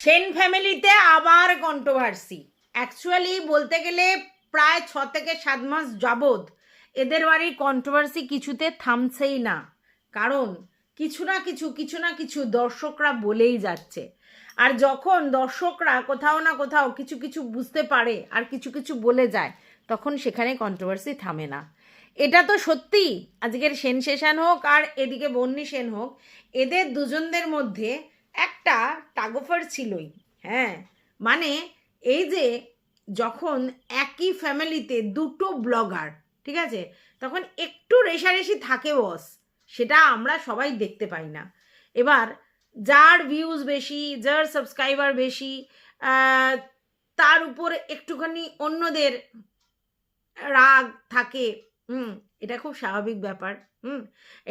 সেন ফ্যামিলিতে আবার controversy actually বলতে গেলে প্রায় ছ থেকে সাত মাস যাবৎ এদের বাড়ির কন্ট্রোভার্সি কিছুতে থামছেই না। কারণ কিছু না কিছু কিছু না কিছু দর্শকরা বলেই যাচ্ছে। আর যখন দর্শকরা কোথাও না কোথাও কিছু কিছু বুঝতে পারে আর কিছু কিছু বলে যায়, তখন সেখানে কন্ট্রোভার্সি থামে না। এটা তো সত্যি, আজকের সেনসেশন হোক আর এদিকে বন্নি সেন হোক, এদের দুজনদের মধ্যে একটা টাগোফার ছিলই হ্যাঁ? মানে এই যে যখন একই ফ্যামিলিতে দুটো ব্লগার ঠিক আছে? তখন একটু রেশারেশি থাকে বস সেটা আমরা সবাই দেখতে পাই না। এবার যার ভিউজ বেশি, যার সাবস্ক্রাইবার বেশি তার উপর একটুখানি অন্যদের রাগ থাকে, হুম? এটা খুব স্বাভাবিক ব্যাপার, হুম?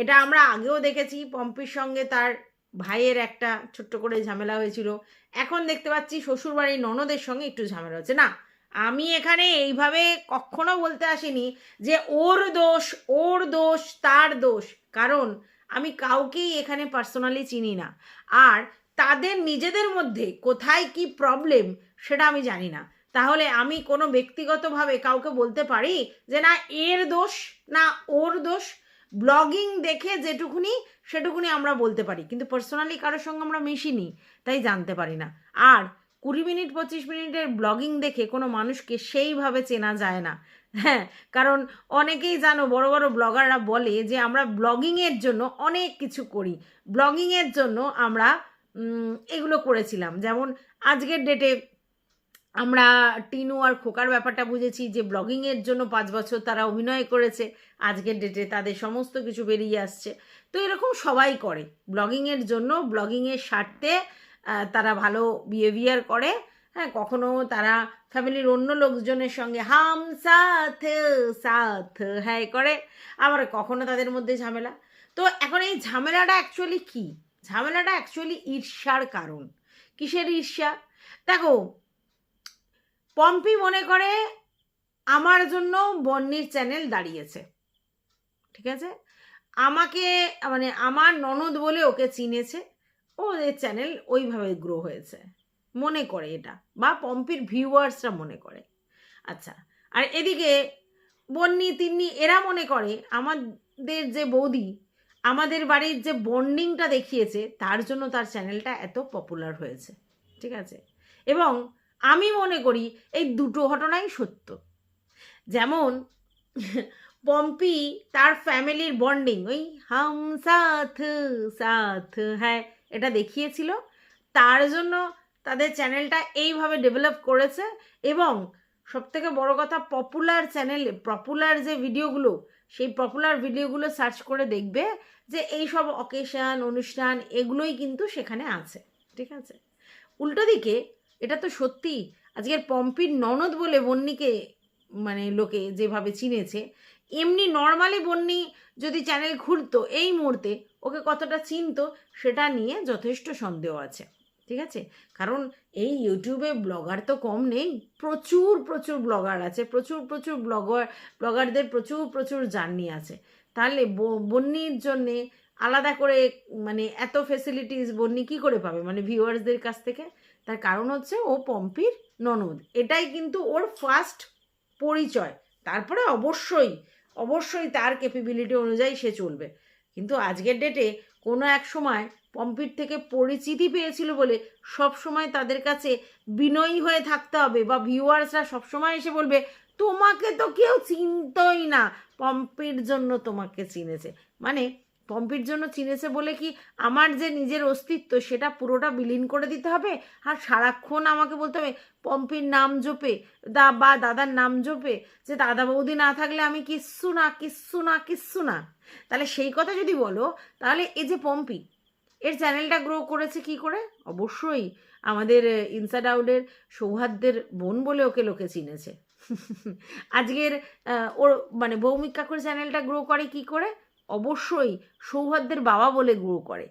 এটা আমরা আগেও দেখেছি, পম্পির সঙ্গে তার ভাইয়ের একটা ছোট্ট করে ঝামেলা হয়েছিল। এখন দেখতে পাচ্ছি শ্বশুরবাড়ির ননদের সঙ্গে একটু ঝামেলা হচ্ছে। না, আমি এখানে এইভাবে কখনো বলতে আসিনি যে ওর দোষ ওর দোষ, তার দোষ। কারণ আমি কাউকেই এখানে পার্সোনালি চিনি না। আর তাদের নিজেদের মধ্যে কোথায় কি প্রবলেম সেটা আমি জানি না। তাহলে আমি কোনো ব্যক্তিগতভাবে কাউকে বলতে পারি যে না, এর দোষ না ওর দোষ? ব্লগিং দেখে যেটুকুনি, সেটুকুনি আমরা বলতে পারি। কিন্তু পার্সোনালি কারোর সঙ্গে আমরা মিশিনি, তাই জানতে পারি না। আর কুড়ি মিনিট, পঁচিশ মিনিটের ব্লগিং দেখে কোনো মানুষকে সেইভাবে চেনা যায় না। হ্যাঁ কারণ অনেকেই জানো, বড় বড় ব্লগাররা বলে যে আমরা ব্লগিংয়ের জন্য অনেক কিছু করি। ব্লগিংয়ের জন্য আমরা এগুলো করেছিলাম। যেমন আজকের ডেটে আমরা টিনু আর খোকার ব্যাপারটা বুঝেছি যে ব্লগিংয়ের জন্য পাঁচ বছর তারা অভিনয় করেছে, আজকের ডেটে তাদের সমস্ত কিছু বেরিয়ে আসছে। তো এরকম সবাই করে। ব্লগিংয়ের জন্য ব্লগিংয়ের স্বার্থে তারা ভালো বিহেভিয়ার করে। হ্যাঁ কখনো তারা ফ্যামিলির অন্য লোকজনের সঙ্গে হাম সাথ সাথ হ্যাঁ করে। আবার কখনো তাদের মধ্যে ঝামেলা। তো এখন এই ঝামেলাটা অ্যাকচুয়ালি কি? ঝামেলাটা অ্যাকচুয়ালি ঈর্ষার কারণ। কিসের ঈর্ষা? দেখো পম্পি মনে করে আমার জন্য বন্নির চ্যানেল দাঁড়িয়েছে। ঠিক আছে? আমাকে মানে আমার ননদ বলে ওকে চিনেছে ওদের চ্যানেল ওইভাবে গ্রো হয়েছে। মনে করে এটা, বা পম্পির ভিউয়ার্সরা মনে করে। আচ্ছা আর এদিকে বন্নি, তিন্নি, এরা মনে করে আমাদের যে বৌদি, আমাদের বাড়ির যে বন্ডিংটা দেখিয়েছে, তার জন্য তার চ্যানেলটা এত পপুলার হয়েছে। ঠিক আছে? এবং আমি মনে করি এই দুটো ঘটনাই সত্য। যেমন, পম্পি তার ফ্যামিলির বন্ডিং, ওই হাম সাথ সাথ হ্যাঁ এটা দেখিয়েছিল। তার জন্য তাদের চ্যানেলটা এইভাবে ডেভেলপ করেছে এবং সবথেকে বড় কথা পপুলার চ্যানেলে পপুলার যে ভিডিওগুলো, সেই পপুলার ভিডিওগুলো সার্চ করে দেখবে যে এই সব অকেশন অনুষ্ঠান, এগুলোই কিন্তু সেখানে আছে, ঠিক আছে? উল্টো দিকে এটা তো সত্যি। আজকের পম্পির ননদ বলে বন্নিকে মানে লোকে যেভাবে চিনেছে, এমনি নর্মালি বন্নি যদি চ্যানেল খুলতো এই মুহূর্তে, ওকে কতটা চিনতো সেটা নিয়ে যথেষ্ট সন্দেহ আছে, ঠিক আছে? কারণ এই ইউটিউবে ব্লগার তো কম নেই, প্রচুর প্রচুর ব্লগার আছে, প্রচুর প্রচুর ব্লগার, ব্লগারদের প্রচুর প্রচুর জার্নি আছে। তাহলে বন্নির জন্যে আলাদা করে মানে এত ফেসিলিটিস বন্নি কী করে পাবে? মানে ভিউয়ার্সদের কাছ থেকে? তার কারণ হচ্ছে ও পম্পির ননদ। এটাই কিন্তু ওর ফার্স্ট পরিচয়। তারপরে অবশ্যই অবশ্যই তার ক্যাপাবিলিটি অনুযায়ী সে চলবে। কিন্তু আজকের ডেটে কোনো এক সময় পম্পির থেকে পরিচিতি পেয়েছিল বলে সব সময় তাদের কাছে বিনয়ী হয়ে থাকতে হবে বা ভিউয়ার্সরা সবসময় এসে বলবে, তোমাকে তো কেউ চিনতই না। পম্পির জন্য তোমাকে চিনেছে। মানে পম্পির জন্য চিনেছে বলে কি আমার যে নিজের অস্তিত্ব সেটা পুরোটা বিলীন করে দিতে হবে? আর সারাক্ষণ আমাকে বলতে হবে, পম্পির নাম জপে, দা বা দাদার নাম জপে, যে দাদা বৌদি না থাকলে আমি কিচ্ছু না কিচ্ছু না কিচ্ছু না। তাহলে সেই কথা যদি বলো, তাহলে এই যে পম্পি, এর চ্যানেলটা গ্রো করেছে কি করে? অবশ্যই আমাদের ইনসাইড আউটের সৌহার্দ্যের বোন বলে ওকে লোকে চিনেছে। আজকের ওর মানে ভৌমিক কাকুর চ্যানেলটা গ্রো করে কি করে? অবশ্যই সৌহার্দ্যের বাবা বলে গ্রো করে।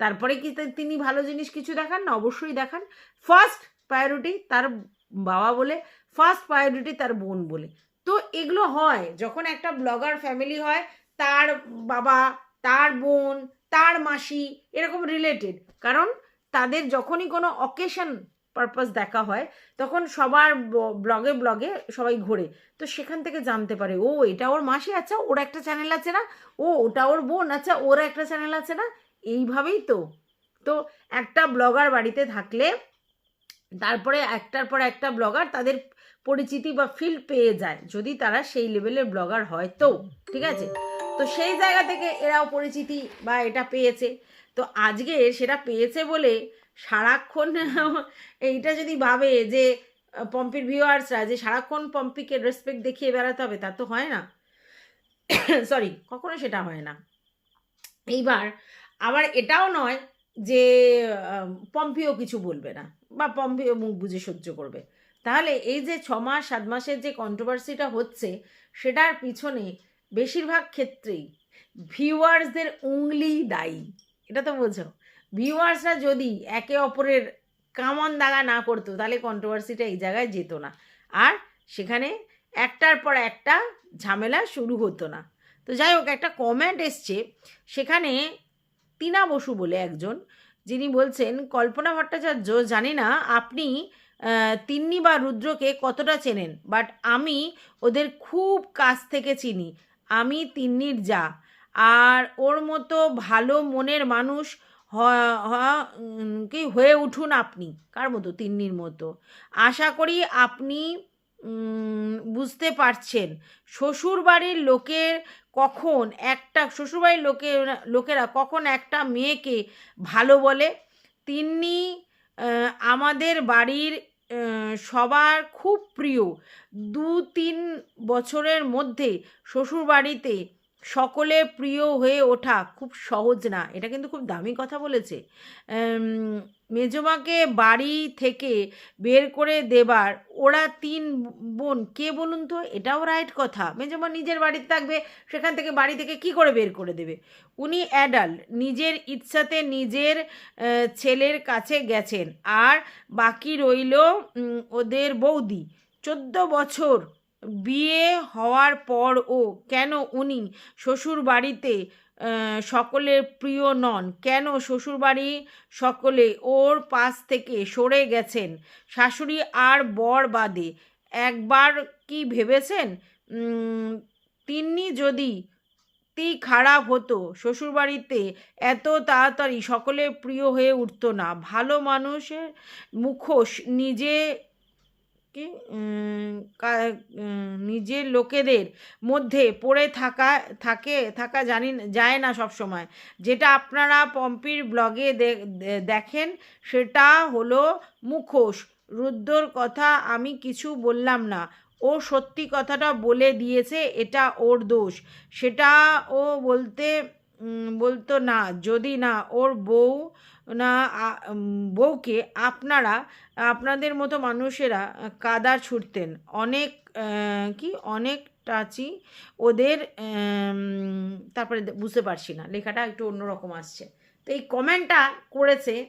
তারপরে কি তিনি ভালো জিনিস কিছু দেখান? না, অবশ্যই দেখান। ফার্স্ট প্রায়োরিটি তার বাবা বলে ফার্স্ট প্রায়োরিটি তার বোন বলে। তো এগুলো হয়, যখন একটা ব্লগার ফ্যামিলি হয়, তার বাবা, তার বোন, তার মাসি, এরকম রিলেটেড কারণ তাদের যখনই কোনো অকেশন পারপাস দেখা হয়, তখন সবার ব্লগে ব্লগে সবাই ঘোরে। তো সেখান থেকে জানতে পারে, ও এটা ওর মাসি আচ্ছা ওর একটা চ্যানেল আছে না? ও ওটা ওর বোন আচ্ছা ওর একটা চ্যানেল আছে না? এইভাবেই তো। তো একটা ব্লগার বাড়িতে থাকলে তারপরে একটার পর একটা ব্লগার তাদের পরিচিতি বা ফিল্ড পেয়ে যায়, যদি তারা সেই লেভেলের ব্লগার হয় তো, ঠিক আছে? তো সেই জায়গা থেকে এরাও পরিচিতি বা এটা পেয়েছে। তো আজকে সেটা পেয়েছে বলে সারাক্ষণ এইটা যদি ভাবে যে পম্পির ভিউয়ার্সরা যে সারাক্ষণ পম্পিকে রেসপেক্ট দেখিয়ে বেড়াতে হবে, তা তো হয় না। সরি কখনো সেটা হয় না। এইবার আবার এটাও নয় যে পম্পিও কিছু বলবে না বা পম্পিও মুখ বুঝে সহ্য করবে। তাহলে এই যে ছ মাস, সাত মাসের যে কন্ট্রোভার্সিটা হচ্ছে, সেটার পিছনে বেশিরভাগ ক্ষেত্রেই ভিউয়ার্সদের উংলি দায়ী। এটা তো বোঝো। ভিউয়ার্সরা যদি একে অপরের কামন দাগা না করতো, তাহলে কন্ট্রোভার্সিটা এই জায়গায় যেত না। আর সেখানে একটার পর একটা ঝামেলা শুরু হতো না। তো যাই হোক, একটা কমেন্ট এসছে। সেখানে টিনা বসু বলে একজন, যিনি বলছেন, কল্পনা ভট্টাচার্য, জানি না আপনি তিন্নি বা রুদ্রকে কতটা চেনেন বাট আমি ওদের খুব কাছ থেকে চিনি। আমি তিন্নির যা। আর ওর মতো ভালো মনের মানুষ কি হয়ে উঠুন আপনি, কার মতো, তিন্নির মতো। আশা করি আপনি বুঝতে পারছেন, শ্বশুরবাড়ির লোকের কখন একটা, শ্বশুরবাড়ির লোকের, লোকেরা কখন একটা মেয়েকে ভালো বলে। তিন্নি আমাদের বাড়ির সবার খুব প্রিয়। দু তিন বছরের মধ্যে শ্বশুরবাড়িতে সকলে প্রিয় হয়ে ওঠা খুব সহজ না। এটা কিন্তু খুব দামি কথা বলেছে। মেজমাকে বাড়ি থেকে বের করে দেবার ওরা তিন বোন, কে বলুন তো? এটাও রাইট কথা। মেজমা নিজের বাড়িতে থাকবে, সেখান থেকে বাড়ি থেকে কি করে বের করে দেবে? উনি অ্যাডাল্ট নিজের ইচ্ছাতে নিজের ছেলের কাছে গেছেন। আর বাকি রইল ওদের বৌদি। চোদ্দ বছর বিয়ে হওয়ার পরও কেন উনি শ্বশুর বাড়িতে সকলের প্রিয় নন? কেন শ্বশুরবাড়ি সকলে ওর পাশ থেকে সরে গেছেন? শাশুড়ি আর বর বাদে, একবার কি ভেবেছেন? তিনি যদি তি খারাপ হতো, শ্বশুরবাড়িতে এত তাড়াতাড়ি সকলের প্রিয় হয়ে উঠতো না, ভালো মানুষের মুখোশ নিজে কি নিজের লোকেদের মধ্যে পড়ে থাকা, থাকে, থাকা জানি, যায় না সব সময়। যেটা আপনারা পম্পির ব্লগে দেখেন, সেটা হলো মুখোশ। রুদ্রর কথা আমি কিছু বললাম না। ও সত্যি কথাটা বলে দিয়েছে, এটা ওর দোষ। সেটা ও বলতে বলতো না, যদি না ওর বউ না বউকে আপনারা, আপনাদের মতো মানুষেরা কাদা ছুটতেন। অনেক কি, অনেক টাচি ওদের তারপরে বুঝতে পারছি না, লেখাটা একটু অন্যরকম আসছে। তো এই কমেন্টটা করেছে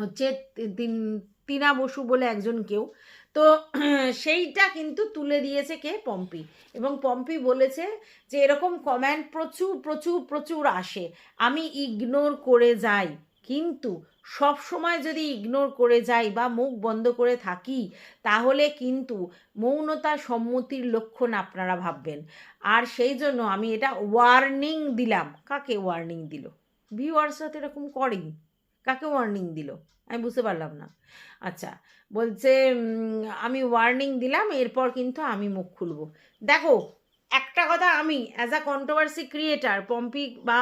হচ্ছে তিন- টিনা বসু বলে একজন কেউ। তো সেইটা কিন্তু তুলে দিয়েছে কে? পম্পি। এবং পম্পি বলেছে যে এরকম কমেন্ট প্রচুর প্রচুর প্রচুর আসে। আমি ইগনোর করে যাই। কিন্তু সব সময় যদি ইগনোর করে যাই বা মুখ বন্ধ করে থাকি, তাহলে কিন্তু মৌনতা সম্মতির লক্ষণ আপনারা ভাববেন। আর সেই জন্য আমি এটা ওয়ার্নিং দিলাম। কাকে ওয়ার্নিং দিল? ভিউয়ার্সরা তো এরকম করেই। কাকে ওয়ার্নিং দিল? আমি বুঝতে পারলাম না। আচ্ছা বলছে আমি ওয়ার্নিং দিলাম, এরপর কিন্তু আমি মুখ খুলবো। দেখো, একটা কথা আমি as a controversy creator Pompi বা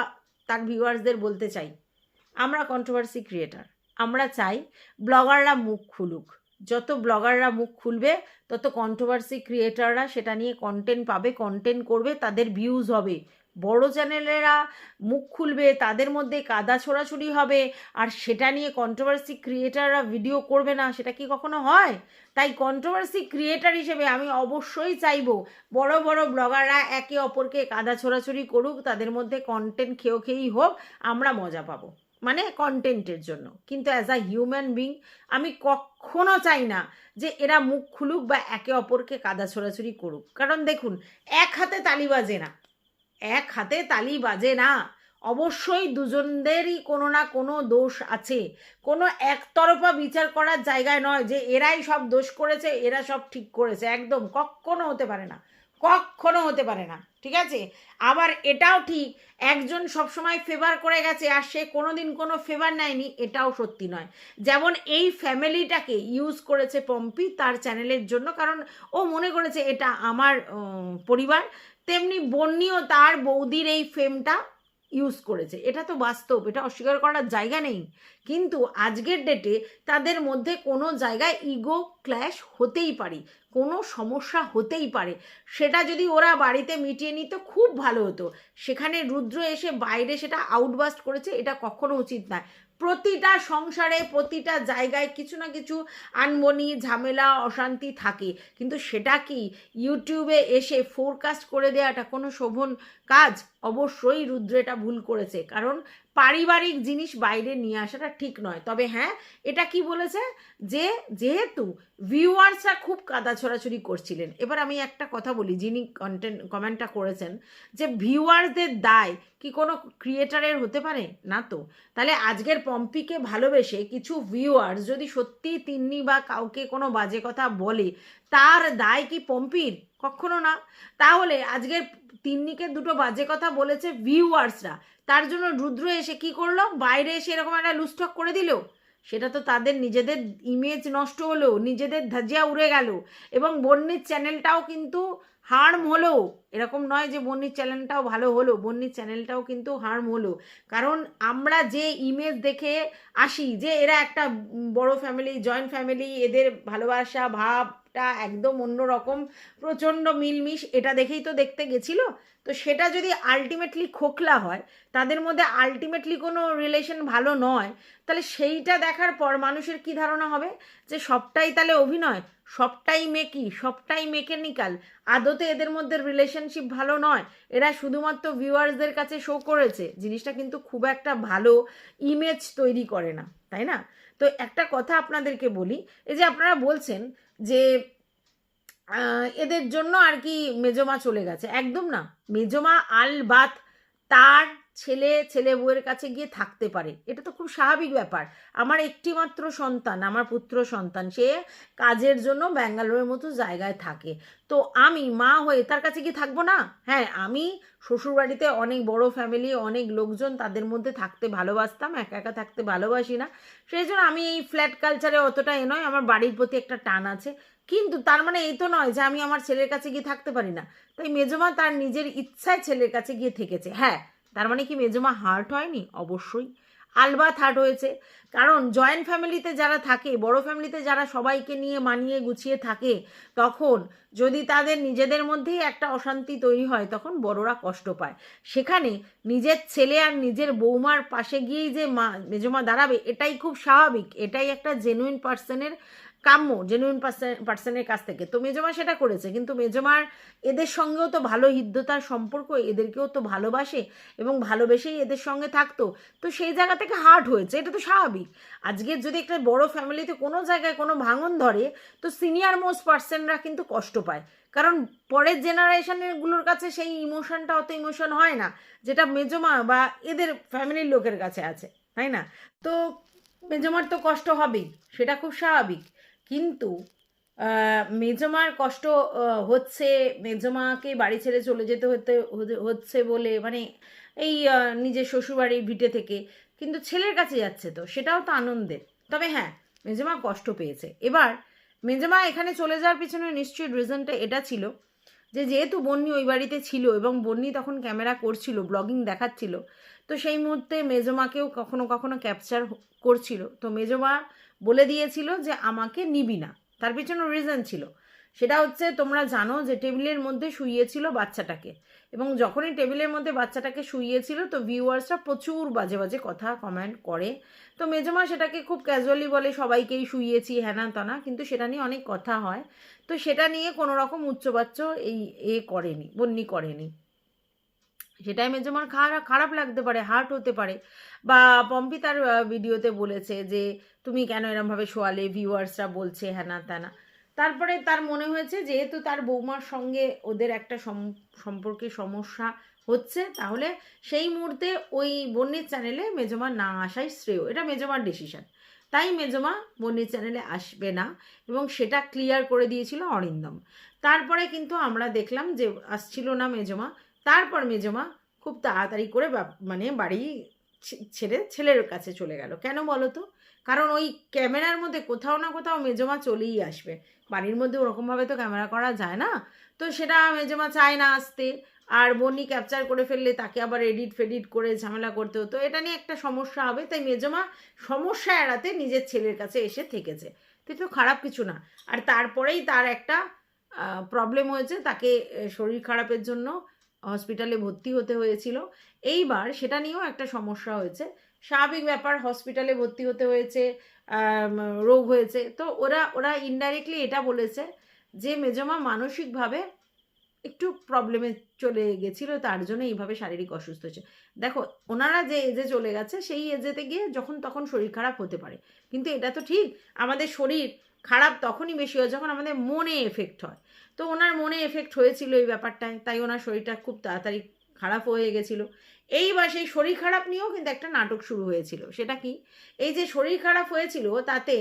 তার ভিউয়ার্সদের বলতে চাই, আমরা কন্ট্রোভার্সি ক্রিয়েটার আমরা চাই ব্লগাররা মুখ খুলুক। যত ব্লগাররা মুখ খুলবে, তত কন্ট্রোভার্সি ক্রিয়েটাররা সেটা নিয়ে কন্টেন্ট পাবে কন্টেন্ট করবে, তাদের ভিউজ হবে। বড় চ্যানেলেরা মুখ খুলবে, তাদের মধ্যে কাদা ছোড়াছুড়ি হবে, আর সেটা নিয়ে কন্ট্রোভার্সি ক্রিয়েটাররা ভিডিও করবে না, সেটা কি কখনো হয়? তাই কন্ট্রোভার্সি ক্রিয়েটার হিসেবে আমি অবশ্যই চাইব, বড় বড় ব্লগাররা একে অপরকে কাদা ছোড়াছুড়ি করুক, তাদের মধ্যে কন্টেন্ট খেয়েও খেয়েই হোক, আমরা মজা পাবো। মানে কন্টেন্টের জন্য। কিন্তু অ্যাজ আ হিউম্যান বিং আমি কখনো চাই না যে এরা মুখ খুলুক বা একে অপরকে কাদা ছোড়াছুড়ি করুক। কারণ দেখুন, এক হাতে তালি বাজে না। এক হাতে তালি বাজে না। অবশ্যই দুজনদেরই কোনো না কোনো দোষ আছে। কোনো একতরফা বিচার করার জায়গায় নয় যে এরাই সব দোষ করেছে, এরা সব ঠিক করেছে। একদম কখনো হতে পারে না। কখনো হতে পারে না। ঠিক আছে? আবার এটাও ঠিক, একজন সবসময় ফেভার করে গেছে আর সে কোনো দিন কোনো ফেভার নেয়নি, এটাও সত্যি নয়। যেমন এই ফ্যামিলিটাকে ইউজ করেছে পম্পি তার চ্যানেলের জন্য, কারণ ও মনে করেছে এটা আমার পরিবার তেমনি বন্যিও তার বৌদির এই ফেমটা ইউজ করেছে। এটা তো বাস্তব, এটা অস্বীকার করার জায়গা নেই। কিন্তু আজকের ডেটে তাদের মধ্যে কোনো জায়গায় ইগো ক্ল্যাশ হতেই পারে, কোনো সমস্যা হতেই পারে। সেটা যদি ওরা বাড়িতে মিটিয়ে নিত, খুব ভালো হতো। সেখানে রুদ্র এসে বাইরে সেটা আউটবাস্ট করেছে, এটা কখনো উচিত নয়। প্রতিটা সংসারে, প্রতিটা জায়গায় কিছু না কিছু আনমনি, ঝামেলা, অশান্তি থাকে। কিন্তু সেটা কি? ইউটিউবে এসে ফোরকাস্ট করে দেওয়াটা কোনো শোভন কাজ? অবশ্যই রুদ্র এটা ভুল করেছে। কারণ পারিবারিক জিনিস বাইরে নিয়ে আসাটা ঠিক নয়। তবে হ্যাঁ এটা কি বলেছে? যে যেহেতু ভিউয়ার্সরা খুব কাদা ছড়াছড়ি করছিলেন, এবার আমি একটা কথা বলি, যিনি কন্টেন্ট কমেন্টটা করেছেন যে ভিউয়ার্সদের দায় কি কোনো ক্রিয়েটারের হতে পারে? না তো। তাহলে আজকের পম্পিকে ভালোবেসে কিছু ভিউয়ার্স যদি সত্যি তিন্নি বা কাউকে কোনো বাজে কথা বলে, তার দায় কি পম্পির? কখনো না। তাহলে আজকের তিন্নিকে দুটো বাজে কথা বলেছে ভিউয়ার্সরা তার জন্য রুদ্র এসে কি করল? বাইরে এসে এরকম একটা লুস্টক করে দিল। সেটা তো তাদের নিজেদের ইমেজ নষ্ট হলো, নিজেদের ধাজিয়া উড়ে গেল। এবং বন্যের চ্যানেলটাও কিন্তু হার্ম হলো এরকম নয় যে বন্যির চ্যানেলটাও ভালো হলো বন্যির চ্যানেলটাও কিন্তু হার্ম হলো কারণ আমরা যে ইমেজ দেখে আসি, যে এরা একটা বড় ফ্যামিলি জয়েন্ট ফ্যামিলি এদের ভালোবাসা, ভাবটা একদম অন্যরকম, প্রচণ্ড মিলমিশ, এটা দেখেই তো দেখতে গেছিল। তো সেটা যদি আলটিমেটলি খোকলা হয়, তাদের মধ্যে আলটিমেটলি কোনো রিলেশন ভালো নয়, তাহলে সেইটা দেখার পর মানুষের কি ধারণা হবে? যে সবটাই তাহলে অভিনয়? সবটাই মেকি, সবটাই মেকানিক্যাল আদতে এদের মধ্যে রিলেশনশিপ ভালো নয়। এরা শুধুমাত্র ভিউয়ার্সদের কাছে শো করেছে। জিনিসটা কিন্তু খুব একটা ভালো ইমেজ তৈরি করে না, তাই না? তো একটা কথা আপনাদেরকে বলি, এই যে আপনারা বলছেন যে এদের জন্য আর কি মেজমা চলে গেছে। একদম না। মেজমা আলবাত তার ছেলে ছেলে বউয়ের কাছে গিয়ে থাকতে পারে। এটা তো খুব স্বাভাবিক ব্যাপার। আমার একটি মাত্র সন্তান, আমার পুত্র সন্তান, সে কাজের জন্য ব্যাঙ্গালোরের মতো জায়গায় থাকে। তো আমি মা হয়ে তার কাছে গিয়ে থাকব না? হ্যাঁ আমি শ্বশুরবাড়িতে অনেক বড় ফ্যামিলি অনেক লোকজন তাদের মধ্যে থাকতে ভালোবাসতাম, একা একা থাকতে ভালোবাসি না। সেই জন্য আমি এই ফ্ল্যাট কালচারে অতটা এ নয়, আমার বাড়ির প্রতি একটা টান আছে। কিন্তু তার মানে এই তো নয় যে আমি আমার ছেলের কাছে গিয়ে থাকতে পারি না। তাই মেজমা তার নিজের ইচ্ছায় ছেলের কাছে গিয়ে থেকেছে। হ্যাঁ তার মানে কি মেজমা হার্ট হয়নি? অবশ্যই। আলবাত হার্ট হয়েছে। কারণ জয়েন্ট ফ্যামিলিতে যারা থাকে, বড় ফ্যামিলিতে যারা সবাইকে নিয়ে মানিয়ে গুছিয়ে থাকে, তখন যদি তাদের নিজেদের মধ্যেই একটা অশান্তি তৈরি হয়, তখন বড়রা কষ্ট পায়। সেখানে নিজের ছেলে আর নিজের বৌমার পাশে গিয়েই যে মা, মেজমা দাঁড়াবে, এটাই খুব স্বাভাবিক। এটাই একটা জেনুইন পার্সনের কাম্য জেনুইন পার্সনের কাছ থেকে। তো মেজমা সেটা করেছে, কিন্তু মেজমার এদের সঙ্গেও তো ভালো হৃদ্যতার সম্পর্ক, এদেরকেও তো ভালোবাসে এবং ভালোবেসেই এদের সঙ্গে থাকতো। তো সেই জায়গা থেকে হার্ট হয়েছে, এটা তো স্বাভাবিক। আজকের যদি একটা বড় ফ্যামিলিতে কোনো জায়গায় কোনো ভাঙন ধরে, তো সিনিয়র মোস্ট পার্সনরা কিন্তু কষ্ট পায়। কারণ পরের জেনারেশনের কাছে সেই ইমোশনটা অত ইমোশন হয় না, যেটা মেজমা বা এদের ফ্যামিলির লোকের কাছে আছে, তাই না? তো মেজমার তো কষ্ট হবেই, সেটা খুব স্বাভাবিক। কিন্তু মেজমার কষ্ট হচ্ছে, মেজমাকে বাড়ি ছেড়ে চলে যেতে হতে হচ্ছে বলে মানে এই নিজের শ্বশুরবাড়ির ভিটে থেকে, কিন্তু ছেলের কাছে যাচ্ছে তো, সেটাও তো আনন্দের। তবে হ্যাঁ মেজমা কষ্ট পেয়েছে। এবার, মেজমা এখানে চলে যাওয়ার পিছনে নিশ্চয়ই রিজনটা এটা ছিল, যে যেহেতু বন্নি ওই বাড়িতে ছিল এবং বন্নি তখন ক্যামেরা করছিল, ব্লগিং দেখাচ্ছিল, তো সেই মুহূর্তে মেজমাকেও কখনো কখনো ক্যাপচার করছিল। তো মেজমা বলে দিয়েছিল যে আমাকে নিবি না। তার পিছনে রিজন ছিল। সেটা হচ্ছে তোমরা জানো যে টেবিলের মধ্যে শুইয়েছিল বাচ্চাটাকে। এবং যখনই টেবিলের মধ্যে বাচ্চাটাকে শুইয়েছিল তো ভিউয়ার্সরা প্রচুর বাজে বাজে কথা কমেন্ট করে। তো মেজমা সেটাকে খুব ক্যাজুয়ালি বলে, সবাইকেই শুইয়েছি হ্যানা তানা কিন্তু সেটা নিয়ে অনেক কথা হয়। তো সেটা নিয়ে কোনো রকম উচ্চবাচ্য এই এ করেনি বন্যি করেনি। সেটাই মেজমার খারাপ খারাপ লাগতে পারে হার্ট হতে পারে। বা পম্পি তার ভিডিওতে বলেছে যে, তুমি কেন এরমভাবে শোয়ালে? ভিউয়ার্সরা বলছে হ্যানা ত্যানা তারপরে তার মনে হয়েছে, যেহেতু তার বৌমার সঙ্গে ওদের একটা সম্পর্কে সমস্যা হচ্ছে, তাহলে সেই মুহূর্তে ওই বন্যির চ্যানেলে মেজমা না আসাই শ্রেয়। এটা মেজমার ডিসিশন তাই মেজমা বন্যির চ্যানেলে আসবে না এবং সেটা ক্লিয়ার করে দিয়েছিল অরিন্দম। তারপরে কিন্তু আমরা দেখলাম যে, আসছিল না মেজমা তারপর মেজমা খুব তাড়াতাড়ি করে মানে বাড়ি ছেড়ে ছেলের কাছে চলে গেল। কেন বলো তো? কারণ ওই ক্যামেরার মধ্যে কোথাও না কোথাও মেজমা চলেই আসবে। বাড়ির মধ্যে ওরকমভাবে তো ক্যামেরা করা যায় না। তো সেটা মেজমা চায় না আসতে। আর বন্নি ক্যাপচার করে ফেললে তাকে আবার এডিট ফেডিট করে ঝামেলা করতে হতো। এটা নিয়ে একটা সমস্যা হবে। তাই মেজমা সমস্যা এড়াতে নিজের ছেলের কাছে এসে থেকেছে। তো এটা তো খারাপ কিছু না। আর তারপরেই তার একটা প্রবলেম হয়েছে তাকে শরীর খারাপের জন্য। হসপিটালে ভর্তি হতে হয়েছিল। এইবার সেটা নিয়েও একটা সমস্যা হয়েছে। স্বাভাবিক ব্যাপার, হসপিটালে ভর্তি হতে হয়েছে রোগ হয়েছে। তো ওরা ওরা ইনডাইরেক্টলি এটা বলেছে যে, মেজমা মানসিকভাবে একটু প্রবলেমে চলে গেছিল, তার জন্য এইভাবে শারীরিক অসুস্থ হয়েছে। দেখো, ওনারা যে এজে চলে গেছে, সেই এজেতে গিয়ে যখন তখন শরীর খারাপ হতে পারে। কিন্তু এটা তো ঠিক, আমাদের শরীর খারাপ তখনই বেশি হয় যখন আমাদের মনে এফেক্ট হয়। তো ওনার মনে এফেক্ট হয়েছিল এই ব্যাপারটায়, তাই ওনার শরীরটা খুব তাড়াতাড়ি খারাপ হয়ে গেছিল। এইবার সেই শরীর খারাপ নিয়েও কিন্তু একটা নাটক শুরু হয়েছিল। সেটা কি? এই যে শরীর খারাপ হয়েছিল, তাতে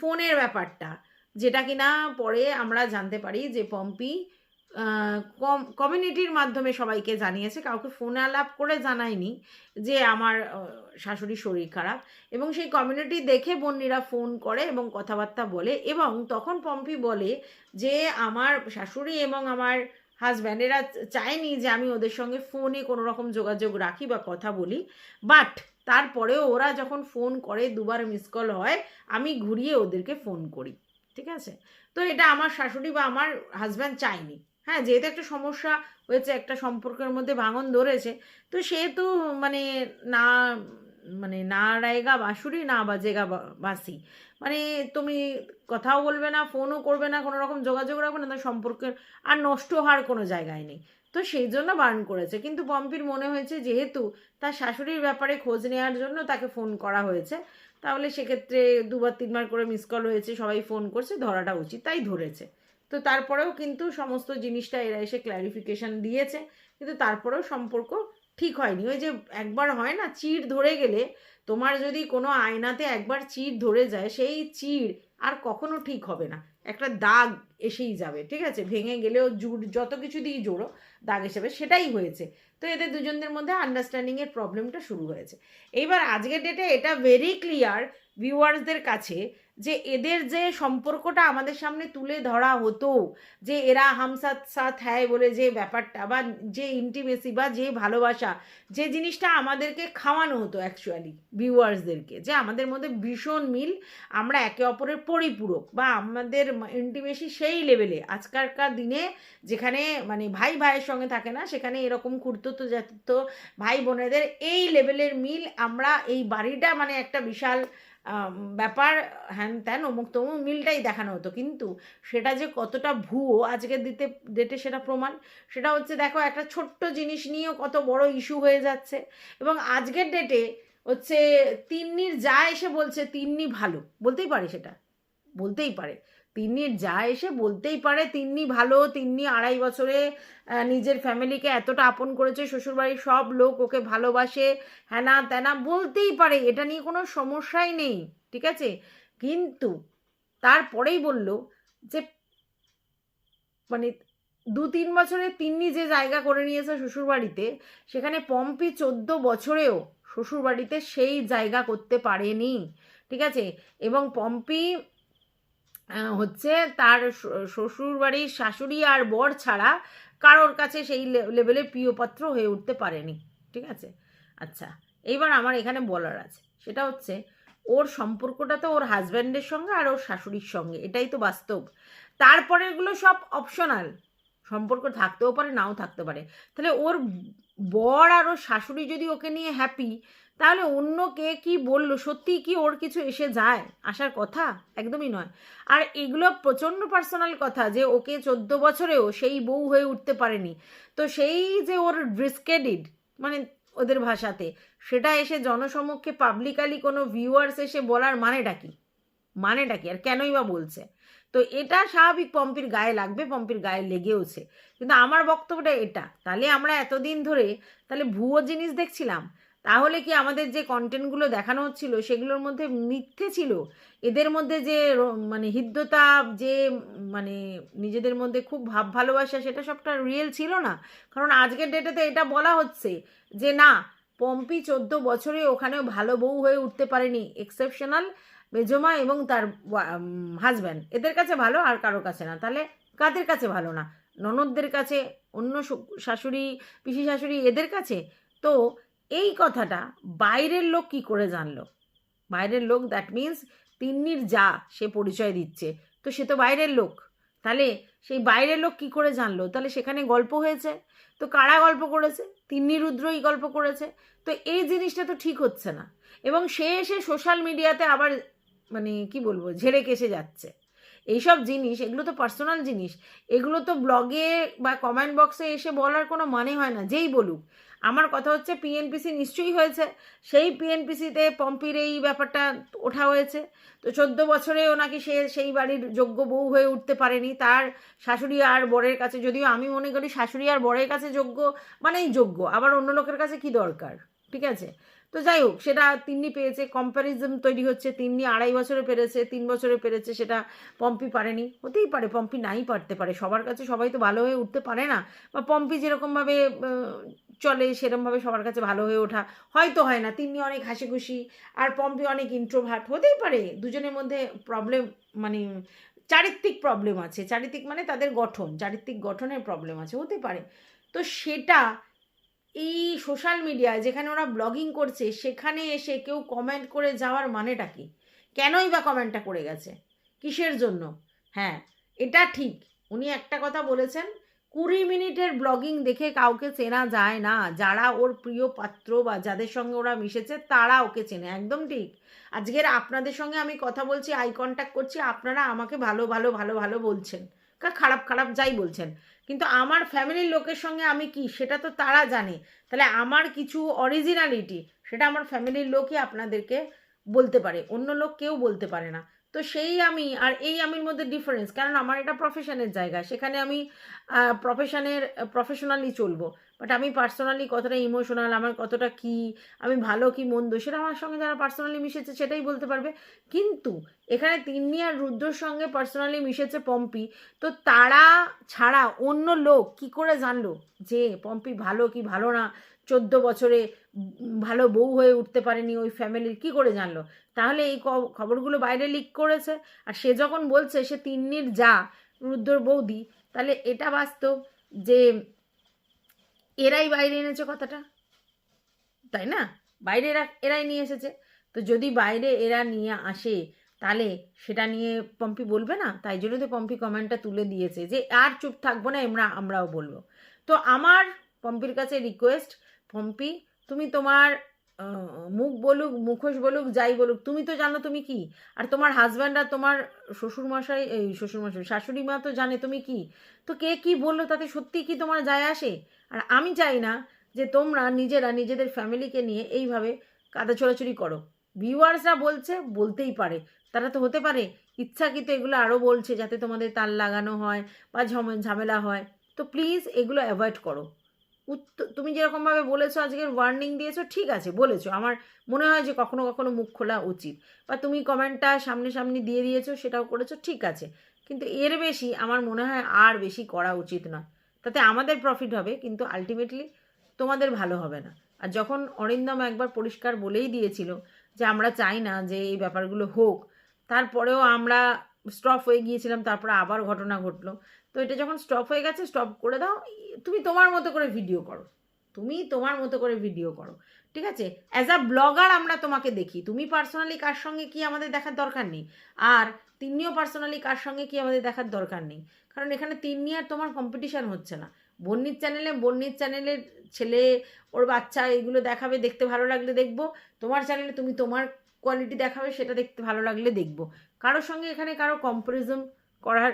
ফোনের ব্যাপারটা, যেটা কি না পরে আমরা জানতে পারি যে পম্পি কমিউনিটির মাধ্যমে সবাইকে জানিয়েছে কাউকে ফোন আলাপ করে জানায়নি যে আমার আহ, শাশুড়ির শরীর খারাপ এবং সেই কমিউনিটি দেখে বন্যিরা ফোন করে এবং কথাবার্তা বলে এবং তখন পম্পি বলে যে আমার শাশুড়ি এবং আমার হাজব্যান্ড এরা চায়নি যে আমি ওদের সঙ্গে ফোনে কোনো রকম যোগাযোগ রাখি বা কথা বলি। বাট তারপরেও ওরা যখন ফোন করে দুবার মিস কল হয় আমি ঘুরিয়ে ওদেরকে ফোন করি। ঠিক আছে? তো এটা আমার শাশুড়ি বা আমার হাজব্যান্ড চায়নি। হ্যাঁ যেহেতু একটা সমস্যা হয়েছে, একটা সম্পর্কের মধ্যে ভাঙন ধরেছে, তো সেহেতু মানে না মানে না রায়গা বাঁশুরি, না বাজেগা বা- বাঁশি। মানে তুমি কথাও বলবে না, ফোনও করবে না, কোনো রকম যোগাযোগ রাখবে না, তার সম্পর্কের আর নষ্ট হওয়ার কোনো জায়গায় নেই। তো সেই জন্য বারণ করেছে। কিন্তু পম্পির মনে হয়েছে যেহেতু তার শাশুড়ির ব্যাপারে খোঁজ নেওয়ার জন্য তাকে ফোন করা হয়েছে, তাহলে সেক্ষেত্রে দুবার, তিনবার করে মিস কল হয়েছে, সবাই ফোন করছে, ধরাটা উচিত, তাই ধরেছে। তো তারপরেও কিন্তু সমস্ত জিনিসটা এরা এসে ক্ল্যারিফিকেশন দিয়েছে কিন্তু তারপরেও সম্পর্ক ঠিক হয়নি। ওই যে একবার হয় না চিড় ধরে গেলে তোমার যদি কোনো আয়নাতে একবার চিড় ধরে যায় সেই চিড় আর কখনো ঠিক হবে না। একটা দাগ এসেই যাবে ঠিক আছে? ভেঙে গেলেও জুট যত কিছু দিয়ে জোড়ো দাগ এসে যাবে, সেটাই হয়েছে। তো এদের দুজনদের মধ্যে আন্ডারস্ট্যান্ডিংয়ের প্রবলেমটা শুরু হয়েছে। এইবার আজকের ডেটে এটা ভেরি ক্লিয়ার ভিউয়ার্সদের কাছে যে এদের যে সম্পর্কটা আমাদের সামনে তুলে ধরা হতো, যে এরা হামসাত সাথ হ্যায় বলে যে ব্যাপারটা বা যে ইন্টিমেসি বা যে ভালোবাসা, যে জিনিসটা আমাদেরকে খাওয়ানো হতো অ্যাকচুয়ালি ভিউয়ার্সদেরকে যে আমাদের মধ্যে ভীষণ মিল, আমরা একে অপরের পরিপূরক বা আমাদের ইন্টিমেসি সেই লেভেলে আজকালকার দিনে যেখানে মানে ভাই ভাইয়ের সঙ্গে থাকে না, সেখানে এরকম খুঁড়তো জাতো ভাই বোনেদের এই লেভেলের মিল, আমরা এই বাড়িটা মানে একটা বিশাল ব্যাপার, হ্যান ত্যান, অমুক তমুক মিলটাই দেখানো হতো। কিন্তু সেটা যে কতটা ভুয়ো, আজকে দিতে, ডেটে সেটা প্রমাণ। সেটা হচ্ছে, দেখো, একটা ছোট্ট জিনিস নিয়েও কত বড় ইস্যু হয়ে যাচ্ছে। এবং আজকের ডেটে হচ্ছে তিন্নির যা এসে বলছে, তিন্নি ভালো। বলতেই পারে সেটা। বলতেই পারে। তিন্নির যা এসে বলতেই পারে, তিন্নি ভালো, তিন্নি আড়াই বছরে নিজের ফ্যামিলিকে এতটা আপন করেছে, শ্বশুরবাড়ির সব লোক ওকে ভালোবাসে হ্যানা ত্যানা বলতেই পারে, এটা নিয়ে কোনো সমস্যাই নেই, ঠিক আছে? কিন্তু তারপরেই বলল যে মানে দু তিন বছরে তিন্নি যে জায়গা করে নিয়েছে শ্বশুরবাড়িতে, সেখানে পম্পি চোদ্দ বছরেও শ্বশুরবাড়িতে সেই জায়গা করতে পারেনি, ঠিক আছে? এবং পম্পি হচ্ছে তার শ- শ্বশুরবাড়ির শাশুড়ি আর বর ছাড়া কারোর কাছে সেই লে- লেভেলের প্রিয়পাত্র হয়ে উঠতে পারেনি। ঠিক আছে? আচ্ছা এইবার আমার এখানে বলার আছে। সেটা হচ্ছে, ওর সম্পর্কটা তো ওর হাজব্যান্ডের সঙ্গে আর ওর শাশুড়ির সঙ্গে, এটাই তো বাস্তব। তারপরে এগুলো সব অপশনাল সম্পর্ক থাকতেও পারে, নাও থাকতে পারে। তাহলে ওর বর আর ওর শাশুড়ি যদি ওকে নিয়ে হ্যাপি তাহলে অন্য কে কি বলল? সত্যি কি ওর কিছু এসে যায়? আসার কথা? একদমই নয়। আর এগুলো প্রচণ্ড পার্সোনাল কথা যে ওকে চোদ্দ বছরেও সেই বউ হয়ে উঠতে পারেনি। তো সেই যে ওর ডিসক্রেডিট মানে ওদের ভাষাতে, সেটা এসে জনসমক্ষে পাবলিকালি কোনো ভিউয়ার্স এসে বলার মানেটা কি? মানেটা কি? আর কেনই বা বলছে? তো এটা স্বাভাবিক পম্পির গায়ে লাগবে, পম্পির গায়ে লেগেওছে। কিন্তু আমার বক্তব্যটা এটা। তাহলে আমরা এতদিন ধরে তাহলে ভুয়ো জিনিস দেখছিলাম। তাহলে কি আমাদের যে কন্টেন্টগুলো দেখানো হচ্ছিল, সেগুলোর মধ্যে মিথ্যে ছিল? এদের মধ্যে যে মানে হৃদ্যতা, যে মানে নিজেদের মধ্যে খুব ভাব ভালোবাসা, সেটা সবটা রিয়েল ছিল না? কারণ আজকের ডেটেতে এটা বলা হচ্ছে যে না, পম্পি চোদ্দ বছরে ওখানেও ভালো বউ হয়ে উঠতে পারেনি। এক্সেপশনাল মেজমা এবং তার হাজব্যান্ড এদের কাছে ভালো আর কারও কাছে না। তাহলে কাদের কাছে ভালো না? ননদদের কাছে, অন্য শাশুড়ি, পিসি শাশুড়ি এদের কাছে? তো এই কথাটা বাইরের লোক কি করে জানলো? বাইরের লোক দ্যাট মিন্স তিন্নির যা সে পরিচয় দিচ্ছে, তো সে তো বাইরের লোক। তাহলে সেই বাইরের লোক কি করে জানলো? তাহলে সেখানে গল্প হয়েছে। তো কারা গল্প করেছে? তিন্নি রুদ্রই গল্প করেছে। তো এই জিনিসটা তো ঠিক হচ্ছে না। এবং সে এসে সোশ্যাল মিডিয়াতে আবার মানে কি বলব, ঝেড়ে কেসে যাচ্ছে। এইসব জিনিস, এগুলো তো পার্সোনাল জিনিস, এগুলো তো ব্লগে বা কমেন্ট বক্সে এসে বলার কোনো মানে হয় না, যেই বলুক। আমার কথা হচ্ছে পিএনপিসি নিশ্চয়ই হয়েছে, সেই পিএনপিসিতে পম্পির এই ব্যাপারটা ওঠা হয়েছে। তো চোদ্দ বছরেও নাকি সে, সেই বাড়ির যোগ্য বউ হয়ে উঠতে পারেনি, তার শাশুড়ি আর বরের কাছে, যদিও আমি মনে করি শাশুড়ি আর বরের কাছে যোগ্য, মানেই যোগ্য, আবার অন্য লোকের কাছে কি দরকার? ঠিক আছে? তো যাই হোক, সেটা তিন্নি পেয়েছে কম্প্যারিজম তৈরি হচ্ছে, তিন্নি আড়াই বছরে পেরেছে, তিন বছরে পেরেছে, সেটা পম্পি পারেনি। হতেই পারে, পম্পি নাই পারতে পারে, সবার কাছে সবাই তো ভালো হয়ে উঠতে পারে না। বা পম্পি যেরকমভাবে চলে, সেরকমভাবে সবার কাছে ভালো হয়ে ওঠা হয়তো হয় না, তিন্নি অনেক হাসি খুশি আর পম্পি অনেক ইন্ট্রোভার্ট হতেই পারে, দুজনের মধ্যে প্রবলেম মানে চারিত্রিক প্রবলেম আছে, চারিত্রিক মানে তাদের গঠন, চারিত্রিক গঠনের প্রবলেম আছে, হতে পারে। তো সেটা এই সোশ্যাল মিডিয়ায় যেখানে ওরা ব্লগিং করছে, সেখানে এসে কেউ কমেন্ট করে যাওয়ার মানেটা কি? কেনই বা কমেন্টটা করে গেছে? কিসের জন্য? হ্যাঁ এটা ঠিক। উনি একটা কথা বলেছেন, কুড়ি মিনিটের ব্লগিং দেখে কাউকে চেনা যায় না। যারা ওর প্রিয় পাত্র বা যাদের সঙ্গে ওরা মিশেছে, তারা ওকে চেনে। একদম ঠিক। আজকের আপনাদের সঙ্গে আমি কথা বলছি আই কন্ট্যাক্ট করছি। আপনারা আমাকে ভালো ভালো ভালো ভালো বলছেন। খারাপ খারাপ যাই বলছেন। কিন্তু আমার ফ্যামিলির লোকের সঙ্গে আমি কি? সেটা তো তারা জানে। তাহলে আমার কিছু অরিজিনালিটি সেটা আমার ফ্যামিলির লোকই আপনাদেরকে বলতে পারে। অন্য লোক কেউ বলতে পারে না। তো সেই আমি আর এই আমির মধ্যে ডিফারেন্স কারণ আমার এটা প্রফেশনের জায়গা, সেখানে আমি প্রফেশনের প্রফেশনালি চলবো। বাট আমি পার্সোনালি কতটা ইমোশনাল আমার কতটা কি, আমি ভালো কি মন্দ, সেটা আমার সঙ্গে যারা পার্সোনালি মিশেছে সেটাই বলতে পারবে। কিন্তু এখানে তিন্নি আর রুদ্রর সঙ্গে পার্সোনালি মিশেছে পম্পি, তো তারা ছাড়া অন্য লোক কি করে জানলো যে পম্পি ভালো কি ভালো না? চোদ্দ বছরে ভালো বউ হয়ে উঠতে পারেনি ওই ফ্যামিলির কি করে জানলো? তাহলে এই খবরগুলো বাইরে লিক করেছে, আর সে যখন বলছে সে তিন্নির যা, রুদ্রর বৌদি, তাহলে এটা বাস্তব যে এরাই বাইরে এনেছে কথাটা, তাই না? বাইরে এরা, এরাই নিয়ে এসেছে। তো যদি বাইরে এরা নিয়ে আসে, তাহলে সেটা নিয়ে পম্পি বলবে না? তাই জন্য তো পম্পি কমেন্টটা তুলে দিয়েছে যে আর চুপ থাকব না, আমরা, আমরাও বলব। তো আমার পম্পির কাছে রিকোয়েস্ট পম্পি, তুমি তোমার মুখ বলুক, মুখোশ বলুক, যাই বলুক, তুমি তো জানো তুমি কি? আর তোমার হাজব্যান্ড আর তোমার শ্বশুরমশাই, এই শ্বশুরমশাই, শাশুড়ি মা তো জানে তুমি কি? তো কে কি বলল তাতে সত্যি কি তোমার যায় আসে? আর আমি চাই না যে তোমরা নিজেরা নিজেদের ফ্যামিলিকে নিয়ে এইভাবে কাদা ছোড়াছুড়ি করো। ভিউয়ার্সরা বলছে, বলতেই পারে। তারা তো হতে পারে। ইচ্ছাকৃত এগুলো আরও বলছে যাতে তোমাদের তাল লাগানো হয় বা ঝম- ঝামেলা হয়। তো প্লিজ এগুলো অ্যাভয়েড করো। উত্ত- তুমি যেরকমভাবে বলেছ আজকের ওয়ার্নিং দিয়েছ, ঠিক আছে, বলেছ। আমার মনে হয় যে কখনো কখনো মুখ খোলা উচিত। বা তুমি কমেন্টটা সামনে সামনে দিয়ে দিয়েছ, সেটাও করেছ, ঠিক আছে। কিন্তু এর বেশি আমার মনে হয় আর বেশি করা উচিত নয়। তাতে আমাদের প্রফিট হবে, কিন্তু আলটিমেটলি তোমাদের ভালো হবে না। আর যখন অরিন্দম একবার পরিষ্কার বলেই দিয়েছিল যে আমরা চাই না যে এই ব্যাপারগুলো হোক, তারপরেও আমরা স্টপ হয়ে গিয়েছিলাম, তারপরে আবার ঘটনা ঘটলো। তো এটা যখন স্টপ হয়ে গেছে স্টপ করে দাও, তুমি তোমার মতো করে ভিডিও করো। তুমি তোমার মতো করে ভিডিও করো, ঠিক আছে? অ্যাজ আ ব্লগার আমরা তোমাকে দেখি, তুমি পার্সোনালি কার সঙ্গে কি আমাদের দেখার দরকার নেই? আর তিনিও পার্সোনালি কার সঙ্গে কি আমাদের দেখার দরকার নেই? কারণ এখানে তিন্নি আর তোমার কম্পিটিশান হচ্ছে না। বন্নির চ্যানেলে বন্নির চ্যানেলের ছেলে, ওর বাচ্চা এগুলো দেখাবে, দেখতে ভালো লাগলে দেখব। তোমার চ্যানেলে তুমি তোমার কোয়ালিটি দেখাবে, সেটা দেখতে ভালো লাগলে দেখব। কারোর সঙ্গে এখানে কারও কম্পারিজন করার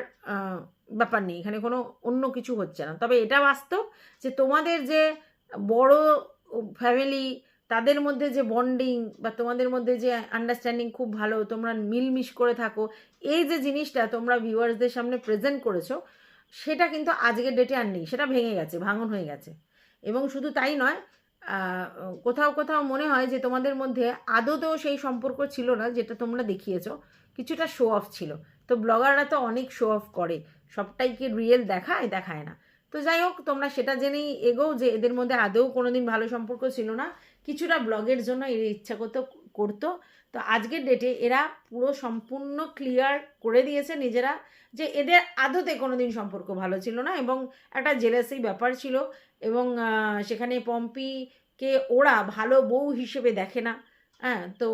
ব্যাপার নেই। এখানে কোনো অন্য কিছু হচ্ছে না। তবে এটা বাস্তব যে তোমাদের যে বড় ফ্যামিলি তাদের মধ্যে যে বন্ডিং বা তোমাদের মধ্যে যে আন্ডারস্ট্যান্ডিং খুব ভালো, তোমরা মিলমিশ করে থাকো, এই যে জিনিসটা তোমরা ভিউয়ার্সদের সামনে প্রেজেন্ট করেছ, সেটা কিন্তু আজকের ডেটে আর নেই। সেটা ভেঙে গেছে, ভাঙন হয়ে গেছে। এবং শুধু তাই নয় কোথাও কোথাও মনে হয় যে তোমাদের মধ্যে আদতেও সেই সম্পর্ক ছিল না যেটা তোমরা দেখিয়েছ। কিছুটা শো অফ ছিল। তো ব্লগাররা তো অনেক শো অফ করে। সবটাই কি রিয়েল দেখায়? দেখায় না। তো যাই হোক, তোমরা সেটা জেনেই এগোও যে এদের মধ্যে আদৌ কোনোদিন ভালো সম্পর্ক ছিল না। কিছুটা ব্লগের জন্য এর ইচ্ছা করতো করতো। তো আজকের ডেটে এরা পুরো সম্পূর্ণ ক্লিয়ার করে দিয়েছে নিজেরা যে এদের আদতে কোনোদিন সম্পর্ক ভালো ছিল না এবং একটা জেলাসি ব্যাপার ছিল এবং সেখানে পম্পিকে ওরা ভালো বউ হিসেবে দেখে না। হ্যাঁ তো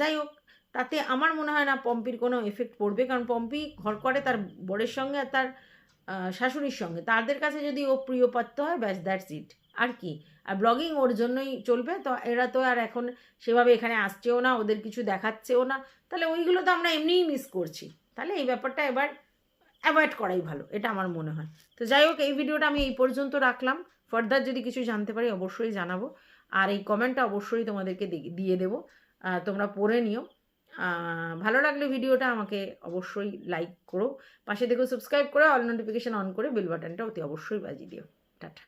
যাই হোক, তাতে আমার মনে হয় না পম্পির কোনো এফেক্ট পড়বে কারণ পম্পি ঘর করে তার বরের সঙ্গে আর তার শাশুড়ির সঙ্গে। তাদের কাছে যদি ও প্রিয় পাত্র হয়, ব্যাস দ্যাটস ইট আর কি? আর ব্লগিং ওর জন্যই চলবে, তো এরা তো আর এখন সেভাবে এখানে আসছেও না, ওদের কিছু দেখাচ্ছেও না, তাহলে ওইগুলো তো আমরা এমনিই মিস করছি। তাহলে এই ব্যাপারটা এবার অ্যাভয়েড করাই ভালো, এটা আমার মনে হয়। তো যাই হোক, এই ভিডিওটা আমি এই পর্যন্ত রাখলাম। ফার্দার যদি কিছু জানতে পারি, অবশ্যই জানাব। আর এই কমেন্টটা অবশ্যই তোমাদেরকে দিয়ে দেবো। তোমরা পড়ে নিও। ভালো লাগলে ভিডিওটা আমাকে অবশ্যই লাইক করো। পাশে দেখো সাবস্ক্রাইব করে অল নোটিফিকেশান অন করে বেল বাটনটা অতি অবশ্যই বাজিয়ে দিও। টাটা।